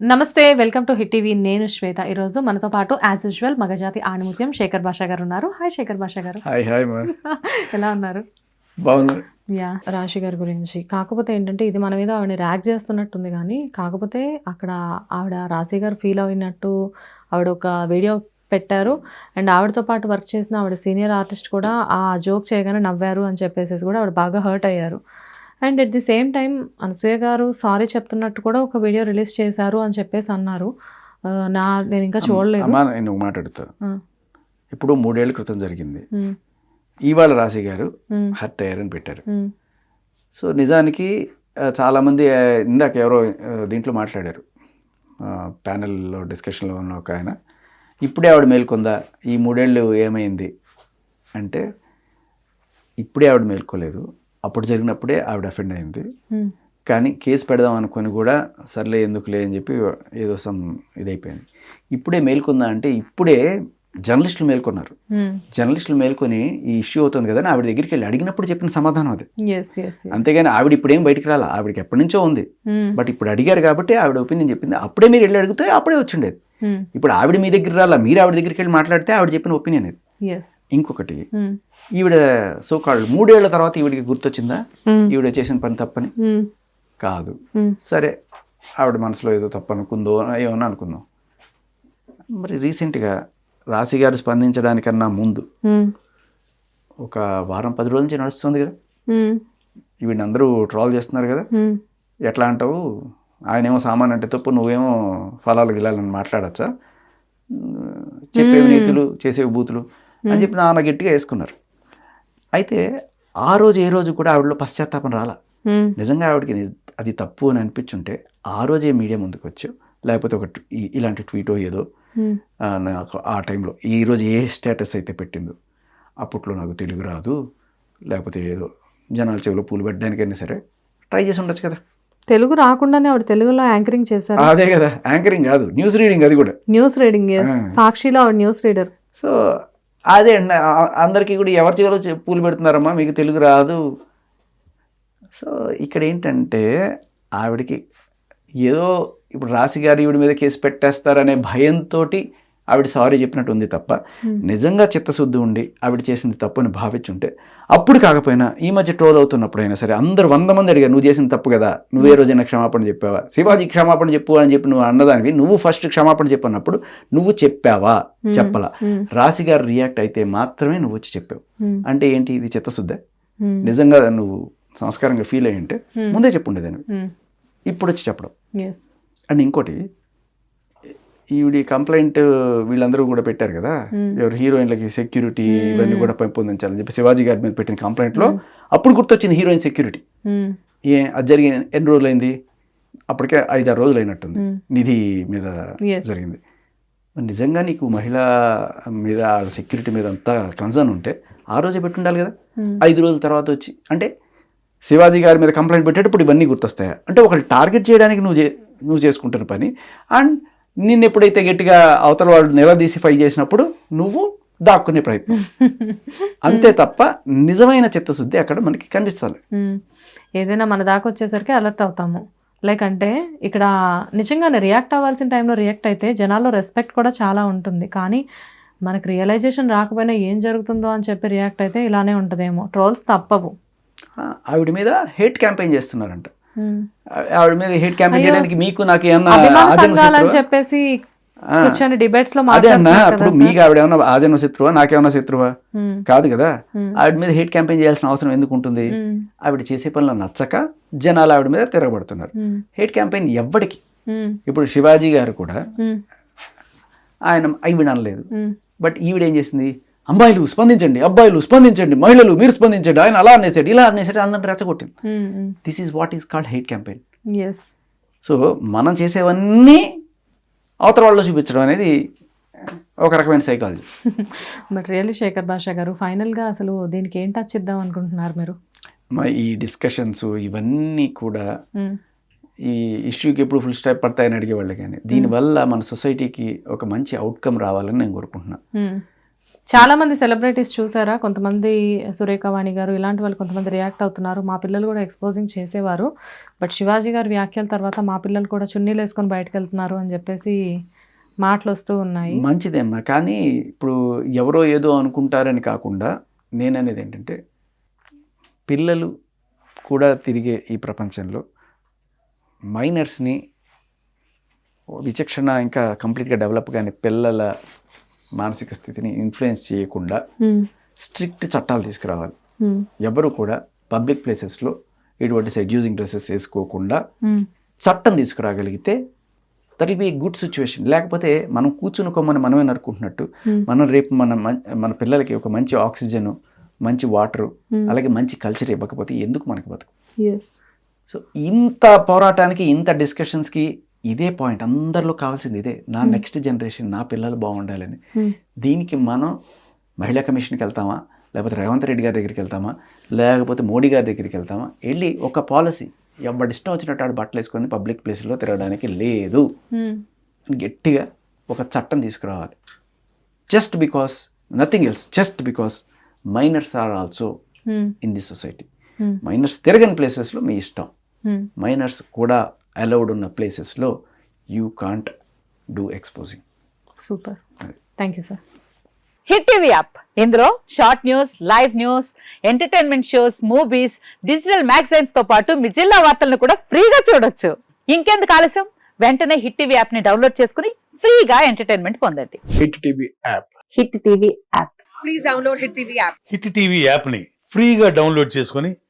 నమస్తే welcome to hit TV. నేను శ్వేత. ఈరోజు మనతో పాటు యాజ్ యూజువల్ మగజాతి ఆణిముత్యం శేఖర్ భాషా గారు ఉన్నారు. హాయ్ శేఖర్ భాషా గారు. హాయ్ హాయ్ ఎలా ఉన్నారు? బాగున్నారు యా రాశి గారి గురించి. కాకపోతే ఏంటంటే ఇది మన మీద ఆవిడని ర్యాక్ చేస్తున్నట్టుంది కానీ కాకపోతే అక్కడ ఆవిడ రాశి గారు ఫీల్ అయినట్టు ఆవిడ ఒక వీడియో పెట్టారు. అండ్ ఆవిడతో పాటు వర్క్ చేసిన ఆవిడ సీనియర్ ఆర్టిస్ట్ కూడా ఆ జోక్ చేయగానే నవ్వారు అని చెప్పేసి కూడా ఆవిడ బాగా హర్ట్ అయ్యారు. And at the same time Anasuya గారు సారీ చెప్తున్నట్టు కూడా ఒక వీడియో రిలీజ్ చేశారు అని చెప్పేసి అన్నారు. నా నేను ఇంకా చూడలేదు. అమ్మా నేను ఒక మాట అడుగుతా. ఆ, ఇప్పుడు మూడేళ్ళ క్రితం జరిగింది. ఇవాళ రాశి గారు హర్ట్ అయ్యారని పెట్టారు. సో నిజానికి చాలామంది ఇందాక ఎవరో దీంట్లో మాట్లాడారు. ప్యానెల్లో డిస్కషన్లో ఉన్న ఒక ఆయన ఇప్పుడే ఆవిడ మేల్కొందా? ఈ మూడేళ్ళు ఏమైంది? అంటే ఇప్పుడే ఆవిడ మేల్కోలేదు. అప్పుడు జరిగినప్పుడే ఆవిడ అఫెండ్ అయింది. కానీ కేసు పెడదాం అనుకొని కూడా సర్లే ఎందుకులే అని చెప్పి ఏదో సమ్ ఇదైపోయింది. ఇప్పుడే మేల్కొందా అంటే ఇప్పుడే జర్నలిస్టులు మేల్కొన్నారు. జర్నలిస్టులు మేల్కొని ఈ ఇష్యూ అవుతుంది కదా ఆవిడ దగ్గరికి వెళ్ళి అడిగినప్పుడు చెప్పిన సమాధానం అది. అంతేగాని ఆవిడ ఇప్పుడేం బయటికి రాలా. ఆవిడకి ఎప్పటి నుంచో ఉంది. బట్ ఇప్పుడు అడిగారు కాబట్టి ఆవిడ ఒపీనియన్ చెప్పింది. అప్పుడే మీరు వెళ్ళి అడిగితే అప్పుడే వచ్చిండేది. ఇప్పుడు ఆవిడ మీ దగ్గర రాలా. మీరు ఆవిడ దగ్గరికి వెళ్ళి మాట్లాడితే ఆవిడ చెప్పిన ఒపీనియన్ ఎస్ ఇంకొకటి ఉమ్, ఈవిడ సో కాళ్ళు మూడేళ్ళ తర్వాత ఈవిడికి గుర్తొచ్చిందా? ఉమ్, ఈవిడ చేసిన పని తప్పని? ఉమ్, కాదు. సరే ఆవిడ మనసులో ఏదో తప్పు అనుకుందో ఏమన్నా అనుకుందాం. మరి రీసెంట్గా రాశి గారు స్పందించడానికన్నా ముందు ఒక వారం పది రోజుల నుంచి నడుస్తుంది కదా? వీడిని అందరూ ట్రాల్ చేస్తున్నారు కదా? ఎట్లా అంటావు? ఆయనేమో సామాన్ అంటే తప్పు నువ్వేమో ఫలాలు గిలాలని మాట్లాడచ్చా? చెప్పేవి నీతులు చేసేవి బూతులు. అని చెప్పి నాన్న గట్టిగా వేసుకున్నారు. అయితే ఆ రోజు ఏ రోజు కూడా ఆవిడలో పశ్చాత్తాపం రాలా. నిజంగా ఆవిడకి అది తప్పు అని అనిపించుంటే ఆ రోజే మీడియా ముందుకు వచ్చు లేకపోతే ఒక ఇలాంటి ట్వీటో ఏదో నాకు ఆ టైంలో. ఈ రోజు ఏ స్టేటస్ అయితే పెట్టిందో. అప్పట్లో నాకు తెలుగు రాదు. లేకపోతే ఏదో జనాల చెవిలో పూలు పెట్టడానికైనా సరే ట్రై చేసి ఉండొచ్చు కదా. తెలుగు రాకుండానే ఆవిడ తెలుగులో యాంకరింగ్ చేశారు. అదే కదా. యాంకరింగ్ కాదు. న్యూస్ రీడింగ్ అది కూడా. న్యూస్ రీడింగ్ సాక్షిలో ఆవిడ న్యూస్ రీడర్. సో అదే అండి అందరికీ కూడా ఎవరి చెవిలో పూలు పెడుతున్నారమ్మా? మీకు తెలుగు రాదు. సో ఇక్కడ ఏంటంటే ఆవిడకి ఏదో ఇప్పుడు రాశి గారు ఈవిడ మీద కేసు పెట్టేస్తారనే భయంతో ఆవిడ సారీ చెప్పినట్టు ఉంది తప్ప నిజంగా చిత్తశుద్ధి ఉండి ఆవిడ చేసింది తప్పు అని భావించుంటే అప్పుడు కాకపోయినా ఈ మధ్య ట్రోల్ అవుతున్నప్పుడైనా సరే అందరు వంద మంది అడిగారు నువ్వు చేసిన తప్పు కదా నువ్వే రోజైనా క్షమాపణ చెప్పావా? శివాజీ క్షమాపణ చెప్పు అని చెప్పి నువ్వు అన్నదానివి నువ్వు ఫస్ట్ క్షమాపణ చెప్పన్నప్పుడు నువ్వు చెప్పావా? చెప్పలా. రాశి గారు రియాక్ట్ అయితే మాత్రమే నువ్వు వచ్చి చెప్పావు. అంటే ఏంటి ఇది చిత్తశుద్ధే? నిజంగా నువ్వు సంస్కారంగా ఫీల్ అయ్యి ఉంటే ముందే చెప్పుండేదాన్ని ఇప్పుడు వచ్చి చెప్పడం. అండ్ ఇంకోటి ఈవిడి కంప్లైంట్ వీళ్ళందరూ కూడా పెట్టారు కదా. ఎవరు హీరోయిన్లకి సెక్యూరిటీ ఇవన్నీ కూడా పెంపొందించాలని చెప్పి శివాజీ గారి మీద పెట్టిన కంప్లైంట్లో అప్పుడు గుర్తొచ్చింది హీరోయిన్ సెక్యూరిటీ. ఏ అది జరిగిన ఎన్ని రోజులు అయింది అప్పటికే ఐదారు రోజులు అయినట్టుంది. నిధి మీద. జరిగింది. నిజంగా నీకు మహిళ మీద సెక్యూరిటీ మీద అంతా కన్సర్న్ ఉంటే ఆ రోజే పెట్టుండాలి కదా. ఐదు రోజుల తర్వాత వచ్చి అంటే శివాజీ గారి మీద కంప్లైంట్ పెట్టేటప్పుడు ఇవన్నీ గుర్తొస్తాయా? అంటే ఒకళ్ళు టార్గెట్ చేయడానికి నువ్వు చే నువ్వు చేసుకుంటున్న పని. అండ్ నిన్ను ఎప్పుడైతే గట్టిగా అవతల వాళ్ళు నిలదీసి ఫైట్ చేసినప్పుడు నువ్వు దాక్కునే ప్రయత్నం. అంతే తప్ప నిజమైన చిత్తశుద్ధి అక్కడ మనకి కనిపిస్తుంది ఏదైనా మన దాకా వచ్చేసరికి అలర్ట్ అవుతాము. లైక్ అంటే ఇక్కడ నిజంగానే రియాక్ట్ అవ్వాల్సిన టైంలో రియాక్ట్ అయితే జనాల్లో రెస్పెక్ట్ కూడా చాలా ఉంటుంది. కానీ మనకు రియలైజేషన్ రాకపోయినా ఏం జరుగుతుందో అని చెప్పి రియాక్ట్ అయితే ఇలానే ఉంటుందేమో. ట్రోల్స్ తప్పవు. ఆవిడ మీద హేట్ క్యాంపెయిన్ చేస్తున్నారంట. ఆవిడ మీద హేట్ క్యాంపెయిన్ చేయడానికి మీకు నాకు ఏమన్నా? చెప్పేసి. కూర్చొని డిబేట్స్లో అదే అన్న అప్పుడు మీకు ఆవిడ ఏమన్నా ఆజన్మ శత్రువా? నాకేమన్నా శత్రువా? కాదు కదా. ఆవిడ మీద హేట్ క్యాంపెయిన్ చేయాల్సిన అవసరం ఎందుకు ఉంటుంది? ఆవిడ చేసే పనులు నచ్చక జనాలు ఆవిడ మీద తిరగబడుతున్నారు. Hate campaign ఎవ్వడికి. ఇప్పుడు శివాజీ గారు కూడా ఆయన ఈవిడ అనలేదు. బట్ ఈవిడ ఏం చేసింది? అమ్మాయిలు స్పందించండి అబ్బాయిలు స్పందించండి మహిళలు మీరు స్పందించండి ఆయన అలా అనేసాడు ఇలా అనేసాడు అందరిని రెచ్చగొట్టింది. This is what is called hate campaign so మనం చేసేవన్నీ అవతల వాళ్ళు చూపించడం అనేది ఒక రకమైన సైకాలజీ బట్ రియల్లీ శేఖర్ భాష గారు ఫైనల్గా అసలు దీనికి ఏం టచ్ ఇద్దాం అనుకుంటున్నారు మీరు? మా ఈ డిస్కషన్స్ ఇవన్నీ కూడా ఈ ఇష్యూకి ఎప్పుడు ఫుల్ స్టాప్ పడతాయని అడిగేవాళ్ళు కానీ దీనివల్ల మన సొసైటీకి ఒక మంచి అవుట్కమ్ రావాలని నేను కోరుకుంటున్నాను చాలా మంది సెలబ్రిటీస్ చూసారా? కొంతమంది సురేఖ వాణి గారు ఇలాంటి వాళ్ళు కొంతమంది రియాక్ట్ అవుతున్నారు. మా పిల్లలు కూడా ఎక్స్పోజింగ్ చేసేవారు. బట్ శివాజీ గారి వ్యాఖ్యల తర్వాత మా పిల్లలు కూడా చున్నీలు వేసుకొని బయటకు వెళ్తున్నారు అని చెప్పేసి మాటలు వస్తూ ఉన్నాయి. మంచిదేమ్మా కానీ ఇప్పుడు ఎవరో ఏదో అనుకుంటారని కాకుండా నేననేది ఏంటంటే పిల్లలు కూడా తిరిగే ఈ ప్రపంచంలో మైనర్స్ని విచక్షణ ఇంకా కంప్లీట్గా డెవలప్ కానీ పిల్లల మానసిక స్థితిని ఇన్ఫ్లుయెన్స్ చేయకుండా స్ట్రిక్ట్ చట్టాలు తీసుకురావాలి హ్మ్, ఎవరు కూడా పబ్లిక్ ప్లేసెస్లో ఇటువంటి సెడ్యూసింగ్ డ్రెస్సెస్ వేసుకోకుండా హ్మ్, చట్టం తీసుకురాగలిగితే that will be good situation లేకపోతే మనం కూర్చుని కొమ్మని మనమే నరుకుంటున్నట్టు Hmm. మనం రేపు మన మన పిల్లలకి ఒక మంచి ఆక్సిజన్ మంచి వాటర్ Hmm. అలాగే మంచి కల్చర్ ఇవ్వకపోతే ఎందుకు మనకి బతుకు. సో ఇంత పోరాటానికి ఇంత డిస్కషన్స్కి ఇదే పాయింట్ అందరిలో కావాల్సింది ఇదే. నా నెక్స్ట్ జనరేషన్ నా పిల్లలు బాగుండాలని. హ్మ్, దీనికి మనం మహిళా కమిషన్కి వెళ్తామా? లేకపోతే రేవంత్ రెడ్డి గారి దగ్గరికి వెళ్తామా? లేకపోతే మోడీ గారి దగ్గరికి వెళ్తామా? వెళ్ళి ఒక పాలసీ. ఎవరి ఇష్టం వచ్చినట్టు ఆడు బట్టలు వేసుకొని పబ్లిక్ ప్లేస్లో తిరగడానికి లేదు. అని గట్టిగా ఒక చట్టం తీసుకురావాలి. Just because nothing else just because minors are also in the society minors తిరగని ప్లేసెస్లో మీ ఇష్టం. మైనర్స్ కూడా అలౌడ్ ఉన్న ప్లేసెస్లో you can't do exposing super thank you sir hit TV app ఇందులో short news live news entertainment shows movies digital మ్యాగజైన్స్తో పాటు మీ జిల్లా వార్తలను కూడా ఫ్రీగా చూడొచ్చు. ఇంకెందుకు ఆలస్యం? వెంటనే హిట్ టీవీ యాప్ని డౌన్లోడ్ చేసుకుని ఫ్రీగా ఎంటర్టైన్మెంట్ పొందండి. Hit TV app hit TV app hit TV యాప్ని ఫ్రీగా డౌన్లోడ్ చేసుకొని